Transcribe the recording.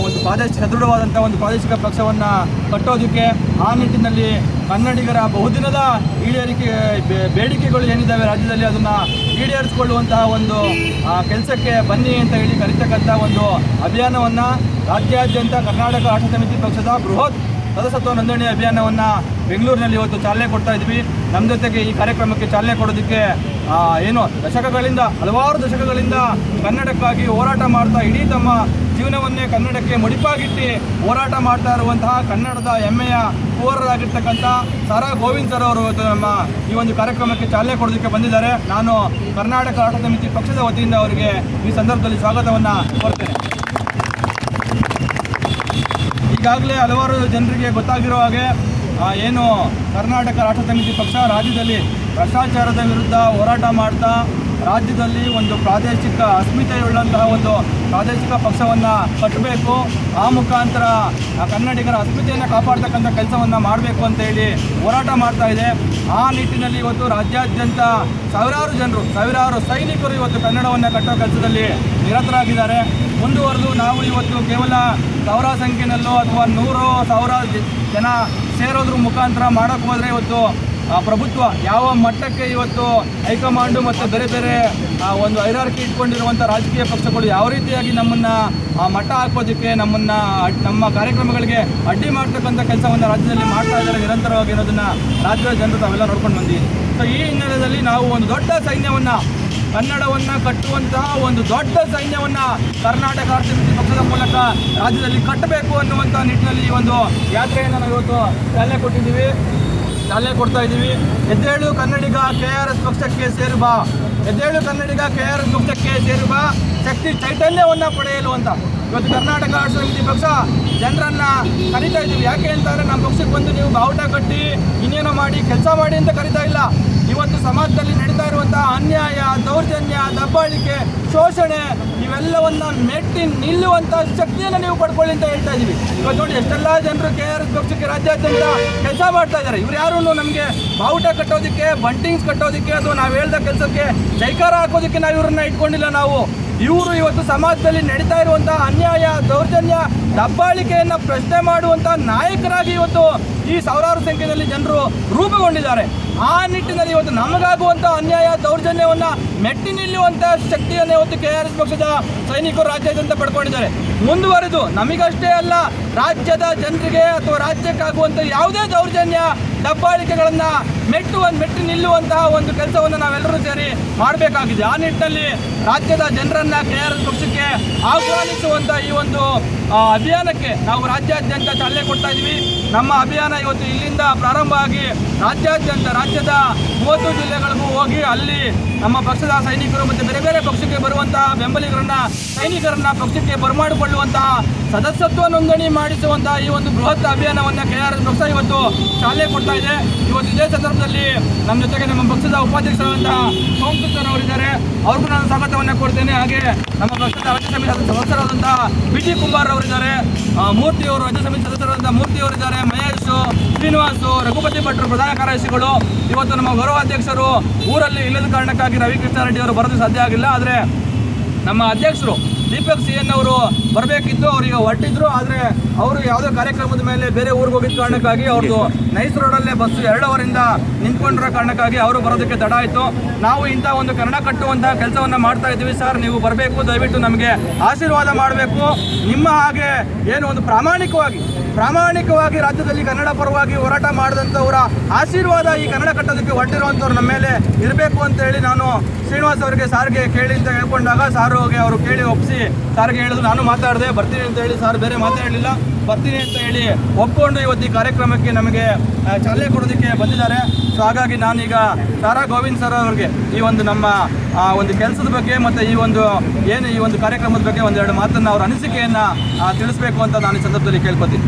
ಒಂದು ಪ್ರಾದೇಶಿಕ ಸದೃಢವಾದಂಥ ಒಂದು ಪ್ರಾದೇಶಿಕ ಪಕ್ಷವನ್ನು ಕಟ್ಟೋದಕ್ಕೆ ಆ ನಿಟ್ಟಿನಲ್ಲಿ ಕನ್ನಡಿಗರ ಬಹುದಿನದ ಈಡೇರಿಕೆ ಬೇಡಿಕೆಗಳು ಏನಿದ್ದಾವೆ ರಾಜ್ಯದಲ್ಲಿ ಅದನ್ನು ಈಡೇರಿಸಿಕೊಳ್ಳುವಂತಹ ಒಂದು ಕೆಲಸಕ್ಕೆ ಬನ್ನಿ ಅಂತ ಹೇಳಿ ಕರೀತಕ್ಕಂಥ ಒಂದು ಅಭಿಯಾನವನ್ನು ರಾಜ್ಯಾದ್ಯಂತ ಕರ್ನಾಟಕ ರಾಷ್ಟ್ರ ಸಮಿತಿ ಪಕ್ಷದ ಬೃಹತ್ ಸದಸ್ಯತ್ವ ನೋಂದಣಿ ಅಭಿಯಾನವನ್ನು ಬೆಂಗಳೂರಿನಲ್ಲಿ ಇವತ್ತು ಚಾಲನೆ ಕೊಡ್ತಾ ಇದ್ವಿ. ನಮ್ಮ ಜೊತೆಗೆ ಈ ಕಾರ್ಯಕ್ರಮಕ್ಕೆ ಚಾಲನೆ ಕೊಡೋದಕ್ಕೆ ಏನು ದಶಕಗಳಿಂದ, ಹಲವಾರು ದಶಕಗಳಿಂದ ಕನ್ನಡಕ್ಕಾಗಿ ಹೋರಾಟ ಮಾಡ್ತಾ ಇಡೀ ತಮ್ಮ ಜೀವನವನ್ನೇ ಕನ್ನಡಕ್ಕೆ ಮುಡಿಪಾಗಿಟ್ಟು ಹೋರಾಟ ಮಾಡ್ತಾ ಇರುವಂತಹ ಕನ್ನಡದ ಹೆಮ್ಮೆಯ ಹೋರಾಟರಾಗಿರ್ತಕ್ಕಂಥ ಸಾರಾ ಗೋವಿಂದ್ ಸರ್ ಅವರು ನಮ್ಮ ಈ ಒಂದು ಕಾರ್ಯಕ್ರಮಕ್ಕೆ ಚಾಲನೆ ಕೊಡೋದಕ್ಕೆ ಬಂದಿದ್ದಾರೆ. ನಾನು ಕರ್ನಾಟಕ ರಾಷ್ಟ್ರ ಸಮಿತಿ ಪಕ್ಷದ ವತಿಯಿಂದ ಅವರಿಗೆ ಈ ಸಂದರ್ಭದಲ್ಲಿ ಸ್ವಾಗತವನ್ನು ಕೋರ್ತೇನೆ ಈಗಾಗಲೇ ಹಲವಾರು ಜನರಿಗೆ ಗೊತ್ತಾಗಿರೋ ಹಾಗೆ ಏನು ಕರ್ನಾಟಕ ರಾಷ್ಟ್ರ ಸಮಿತಿ ಪಕ್ಷ ರಾಜ್ಯದಲ್ಲಿ ಭ್ರಷ್ಟಾಚಾರದ ವಿರುದ್ಧ ಹೋರಾಟ ಮಾಡ್ತಾ, ರಾಜ್ಯದಲ್ಲಿ ಒಂದು ಪ್ರಾದೇಶಿಕ ಅಸ್ಮಿತೆಯುಳ್ಳಂತಹ ಒಂದು ಪ್ರಾದೇಶಿಕ ಪಕ್ಷವನ್ನು ಕಟ್ಟಬೇಕು, ಆ ಮುಖಾಂತರ ಕನ್ನಡಿಗರ ಅಸ್ಮಿತೆಯನ್ನು ಕಾಪಾಡ್ತಕ್ಕಂಥ ಕೆಲಸವನ್ನು ಮಾಡಬೇಕು ಅಂತ ಹೇಳಿ ಹೋರಾಟ ಮಾಡ್ತಾ ಇದೆ. ಆ ನಿಟ್ಟಿನಲ್ಲಿ ಇವತ್ತು ರಾಜ್ಯಾದ್ಯಂತ ಸಾವಿರಾರು ಜನರು, ಸಾವಿರಾರು ಸೈನಿಕರು ಇವತ್ತು ಕನ್ನಡವನ್ನು ಕಟ್ಟೋ ಕೆಲಸದಲ್ಲಿ ನಿರತರಾಗಿದ್ದಾರೆ. ಮುಂದುವರೆದು ನಾವು ಇವತ್ತು ಕೇವಲ ಸಾವಿರ ಸಂಖ್ಯೆನಲ್ಲೋ ಅಥವಾ ನೂರು ಸಾವಿರ ಜನ ಸೇರೋದ್ರ ಮುಖಾಂತರ ಮಾಡೋಕ್ಕೆ ಹೋದರೆ ಇವತ್ತು ಪ್ರಭುತ್ವ ಯಾವ ಮಟ್ಟಕ್ಕೆ ಇವತ್ತು ಹೈಕಮಾಂಡು ಮತ್ತು ಬೇರೆ ಬೇರೆ ಒಂದು ಐರಾರ್ಕಿ ಇಟ್ಕೊಂಡಿರುವಂಥ ರಾಜಕೀಯ ಪಕ್ಷಗಳು ಯಾವ ರೀತಿಯಾಗಿ ನಮ್ಮನ್ನು ಮಟ್ಟ ಹಾಕೋದಕ್ಕೆ ನಮ್ಮನ್ನು ನಮ್ಮ ಕಾರ್ಯಕ್ರಮಗಳಿಗೆ ಅಡ್ಡಿ ಮಾಡ್ತಕ್ಕಂಥ ಕೆಲಸವನ್ನು ರಾಜ್ಯದಲ್ಲಿ ಮಾಡ್ತಾ ಇದ್ದಾರೆ ನಿರಂತರವಾಗಿರೋದನ್ನು ರಾಜ್ಯದ ಜನರು ತಾವೆಲ್ಲ ನೋಡ್ಕೊಂಡು ಬಂದಿದ್ದೀವಿ ಸೊ ಈ ಹಿನ್ನೆಲೆಯಲ್ಲಿ ನಾವು ಒಂದು ದೊಡ್ಡ ಸೈನ್ಯವನ್ನು ಕನ್ನಡವನ್ನು ಕಟ್ಟುವಂತಹ ಒಂದು ದೊಡ್ಡ ಸೈನ್ಯವನ್ನ ಕರ್ನಾಟಕ ರಾಷ್ಟ್ರ ಪಕ್ಷದ ಮೂಲಕ ರಾಜ್ಯದಲ್ಲಿ ಕಟ್ಟಬೇಕು ಅನ್ನುವಂಥ ನಿಟ್ಟಿನಲ್ಲಿ ಈ ಒಂದು ಯಾತ್ರೆಯನ್ನು ನಾವು ಇವತ್ತು ಚಾಲನೆ ಕೊಟ್ಟಿದ್ದೀವಿ. ಚಾಲನೆ ಕೊಡ್ತಾ ಇದ್ದೀವಿ. ಎದ್ದೇಳು ಕನ್ನಡಿಗ ಕೆ ಆರ್ ಎಸ್ ಪಕ್ಷಕ್ಕೆ ಸೇರುವ, ಎದ್ದೇಳು ಕನ್ನಡಿಗ ಕೆ ಆರ್ ಎಸ್ ಪಕ್ಷಕ್ಕೆ ಸೇರುವ ಶಕ್ತಿ ಚೈತನ್ಯವನ್ನು ಪಡೆಯಲು ಅಂತ. ಇವತ್ತು ಕರ್ನಾಟಕ ರಾಷ್ಟ್ರ ಪಕ್ಷ ಜನರನ್ನ ಕರಿತಾ ಇದ್ದೀವಿ. ಯಾಕೆ ಅಂತಂದ್ರೆ ನಮ್ಮ ಪಕ್ಷಕ್ಕೆ ಬಂದು ನೀವು ಬಾವುಟ ಕಟ್ಟಿ, ಇನ್ನೇನೋ ಮಾಡಿ, ಕೆಲಸ ಮಾಡಿ ಅಂತ ಕರಿತಾ ಇಲ್ಲ. ಇವತ್ತು ಸಮಾಜದಲ್ಲಿ ನಡೀತಾ ಇರುವಂತಹ ಅನ್ಯಾಯ ದೌರ್ಜನ್ಯ, ದಬ್ಬಾಳಿಕೆ, ಶೋಷಣೆ, ಇವೆಲ್ಲವನ್ನ ಮೆಟ್ಟಿ ನಿಲ್ಲುವಂತ ಶಕ್ತಿಯನ್ನು ನೀವು ಪಡ್ಕೊಳ್ಳಿ ಅಂತ ಹೇಳ್ತಾ ಇದೀವಿ. ಇವತ್ತು ನೋಡಿ, ಎಷ್ಟೆಲ್ಲ ಜನರು ಕೆ ಆರ್ ಎಸ್ ಪಕ್ಷಕ್ಕೆ ರಾಜ್ಯಾದ್ಯಂತ ಕೆಲಸ ಮಾಡ್ತಾ ಇದ್ದಾರೆ. ಇವ್ರು ಯಾರು ನಮಗೆ ಬಾವುಟ ಕಟ್ಟೋದಕ್ಕೆ, ಬಂಟಿಂಗ್ಸ್ ಕಟ್ಟೋದಕ್ಕೆ ಅಥವಾ ನಾವು ಹೇಳ್ದ ಕೆಲಸಕ್ಕೆ ಜೈಕಾರ ಹಾಕೋದಕ್ಕೆ ನಾವು ಇವ್ರನ್ನ ಇಟ್ಕೊಂಡಿಲ್ಲ ನಾವು. ಇವರು ಇವತ್ತು ಸಮಾಜದಲ್ಲಿ ನಡೀತಾ ಇರುವಂತಹ ಅನ್ಯಾಯ, ದೌರ್ಜನ್ಯ, ದಬ್ಬಾಳಿಕೆಯನ್ನ ಪ್ರಶ್ನೆ ಮಾಡುವಂತಹ ನಾಯಕರಾಗಿ ಇವತ್ತು ಈ ಸಾವಿರಾರು ಸಂಖ್ಯೆಯಲ್ಲಿ ಜನರು ರೂಪುಗೊಂಡಿದ್ದಾರೆ. ಆ ನಿಟ್ಟಿನಲ್ಲಿ ಇವತ್ತು ನಮಗಾಗುವಂಥ ಅನ್ಯಾಯ, ದೌರ್ಜನ್ಯವನ್ನ ಮೆಟ್ಟಿ ನಿಲ್ಲುವಂತಹ ಶಕ್ತಿಯನ್ನು ಇವತ್ತು ಕೆ ಆರ್ ಎಸ್ ಪಕ್ಷದ ಸೈನಿಕರು ರಾಜ್ಯಾದ್ಯಂತ ಪಡ್ಕೊಂಡಿದ್ದಾರೆ. ಮುಂದುವರೆದು ನಮಗಷ್ಟೇ ಅಲ್ಲ, ರಾಜ್ಯದ ಜನರಿಗೆ ಅಥವಾ ರಾಜ್ಯಕ್ಕಾಗುವಂಥ ಯಾವುದೇ ದೌರ್ಜನ್ಯ, ದಬ್ಬಾಳಿಕೆಗಳನ್ನ ಮೆಟ್ಟುವ ಮೆಟ್ಟಿ ನಿಲ್ಲುವಂತಹ ಒಂದು ಕೆಲಸವನ್ನು ನಾವೆಲ್ಲರೂ ಸೇರಿ ಮಾಡಬೇಕಾಗಿದೆ. ಆ ನಿಟ್ಟಿನಲ್ಲಿ ರಾಜ್ಯದ ಜನರನ್ನ ಕೆ ಆರ್ ಎಸ್ ಪಕ್ಷಕ್ಕೆ ಆಹ್ವಾನಿಸುವಂಥ ಈ ಒಂದು ಅಭಿಯಾನಕ್ಕೆ ನಾವು ರಾಜ್ಯಾದ್ಯಂತ ಚಾಲನೆ ಕೊಡ್ತಾ ಇದ್ದೀವಿ. ನಮ್ಮ ಅಭಿಯಾನ ಇವತ್ತು ಇಲ್ಲಿಂದ ಪ್ರಾರಂಭ ಆಗಿ ರಾಜ್ಯಾದ್ಯಂತ ರಾಜ್ಯದ ಮೂವತ್ತು ಜಿಲ್ಲೆಗಳಿಗೂ ಹೋಗಿ ಅಲ್ಲಿ ನಮ್ಮ ಪಕ್ಷದ ಸೈನಿಕರು ಮತ್ತು ಬೇರೆ ಬೇರೆ ಪಕ್ಷಕ್ಕೆ ಬರುವಂತಹ ಬೆಂಬಲಿಗರನ್ನ, ಸೈನಿಕರನ್ನ ಪಕ್ಷಕ್ಕೆ ಬರಮಾಡಿಕೊಳ್ಳುವಂತಹ ಸದಸ್ಯತ್ವ ನೋಂದಣಿ ಮಾಡಿಸುವಂತಹ ಈ ಒಂದು ಬೃಹತ್ ಅಭಿಯಾನವನ್ನು ಕೆ ಆರ್ ಪಕ್ಷ ಇವತ್ತು ಚಾಲನೆ ಕೊಡ್ತಾ ಇದೆ. ಇವತ್ತು ಇದೇ ಸಂದರ್ಭದಲ್ಲಿ ನಮ್ಮ ಜೊತೆಗೆ ನಮ್ಮ ಪಕ್ಷದ ಉಪಾಧ್ಯಕ್ಷರಾದಂತಹ ಸೋಮಸುತ್ತರವರು ಅವ್ರಿಗೂ ನಾನು ಸ್ವಾಗತವನ್ನು ಕೊಡ್ತೇನೆ. ಹಾಗೆ ನಮ್ಮ ಪಕ್ಷದ ರಾಜ್ಯ ಸಮಿತಿ ಸದಸ್ಯರಾದಂತಹ ಬಿ ಟಿ ಕುಮಾರ್ ಅವರಿದ್ದಾರೆ. ಮೂರ್ತಿಯವರು, ರಾಜ್ಯ ಸಮಿತಿ ಸದಸ್ಯರಾದಂತಹ ಮೂರ್ತಿಯವರಿದ್ದಾರೆ ಮಹೇಶ್, ಶ್ರೀನಿವಾಸು, ರಘುಪತಿ ಭಟ್ರು ಪ್ರಧಾನ ಕಾರ್ಯದರ್ಶಿಗಳು. ಇವತ್ತು ನಮ್ಮ ಗೌರವಾಧ್ಯಕ್ಷರು ಊರಲ್ಲಿ ಇಲ್ಲದ ಕಾರಣಕ್ಕಾಗಿ ರವಿಕೃಷ್ಣ ರೆಡ್ಡಿ ಅವರು ಬರೋದು ಸಾಧ್ಯ ಆಗಿಲ್ಲ. ಆದರೆ ನಮ್ಮ ಅಧ್ಯಕ್ಷರು ದೀಪಕ್ ಸಿ ಎನ್ ಅವರು ಬರಬೇಕಿತ್ತು, ಅವರಿಗೆ ಹೊರಟಿದ್ರು, ಆದರೆ ಅವರು ಯಾವುದೋ ಕಾರ್ಯಕ್ರಮದ ಮೇಲೆ ಬೇರೆ ಊರಿಗೆ ಹೋಗಿದ್ದ ಕಾರಣಕ್ಕಾಗಿ ಅವ್ರದ್ದು ನೈಸ್ ರೋಡಲ್ಲೇ ಬಸ್ಸು ಎರಡು ಅವರಿಂದ ನಿಂತ್ಕೊಂಡಿರೋ ಕಾರಣಕ್ಕಾಗಿ ಅವರು ಬರೋದಕ್ಕೆ ತಡ ಆಯಿತು. ನಾವು ಇಂಥ ಒಂದು ಕನ್ನಡ ಕಟ್ಟುವಂಥ ಕೆಲಸವನ್ನು ಮಾಡ್ತಾ ಇದ್ದೀವಿ ಸರ್, ನೀವು ಬರಬೇಕು, ದಯವಿಟ್ಟು ನಮಗೆ ಆಶೀರ್ವಾದ ಮಾಡಬೇಕು. ನಿಮ್ಮ ಹಾಗೆ ಏನು ಒಂದು ಪ್ರಾಮಾಣಿಕವಾಗಿ ಪ್ರಾಮಾಣಿಕವಾಗಿ ರಾಜ್ಯದಲ್ಲಿ ಕನ್ನಡ ಪರವಾಗಿ ಹೋರಾಟ ಮಾಡಿದಂಥವರ ಆಶೀರ್ವಾದ ಈ ಕನ್ನಡ ಕಟ್ಟೋದಕ್ಕೆ ಹೊರಟಿರುವಂಥವ್ರು ನಮ್ಮ ಮೇಲೆ ಇರಬೇಕು ಅಂತ ಹೇಳಿ ನಾನು ಶ್ರೀನಿವಾಸ್ ಅವರಿಗೆ ಸಾರಿಗೆ ಕೇಳಿ ಅಂತ ಹೇಳ್ಕೊಂಡಾಗ ಹೋಗಿ ಅವರು ಕೇಳಿ ಒಪ್ಪಿಸಿ ಸಾರಿಗೆ ಹೇಳಿದ್ರು. ನಾನು ಮಾತಾಡಿದೆ, ಬರ್ತೀನಿ ಅಂತ ಹೇಳಿ ಸಾರ್ ಬೇರೆ ಮಾತಾಡಲಿಲ್ಲ. ಬರ್ತೀನಿ ಅಂತ ಹೇಳಿ ಒಪ್ಪಿಕೊಂಡು ಇವತ್ತು ಈ ಕಾರ್ಯಕ್ರಮಕ್ಕೆ ನಮಗೆ ಚಾಲನೆ ಕೊಡೋದಕ್ಕೆ ಬಂದಿದ್ದಾರೆ. ಸೊ ಹಾಗಾಗಿ ನಾನೀಗ ಸಾರಾ ಗೋವಿಂದ್ ಸರ್ ಅವರಿಗೆ ಈ ಒಂದು ನಮ್ಮ ಒಂದು ಕೆಲಸದ ಬಗ್ಗೆ ಮತ್ತು ಈ ಒಂದು ಏನು ಈ ಒಂದು ಕಾರ್ಯಕ್ರಮದ ಬಗ್ಗೆ ಒಂದೆರಡು ಮಾತನ್ನು ಅವರ ಅನಿಸಿಕೆಯನ್ನು ತಿಳಿಸ್ಬೇಕು ಅಂತ ನಾನು ಈ ಸಂದರ್ಭದಲ್ಲಿ ಕೇಳ್ಕೊತೀನಿ.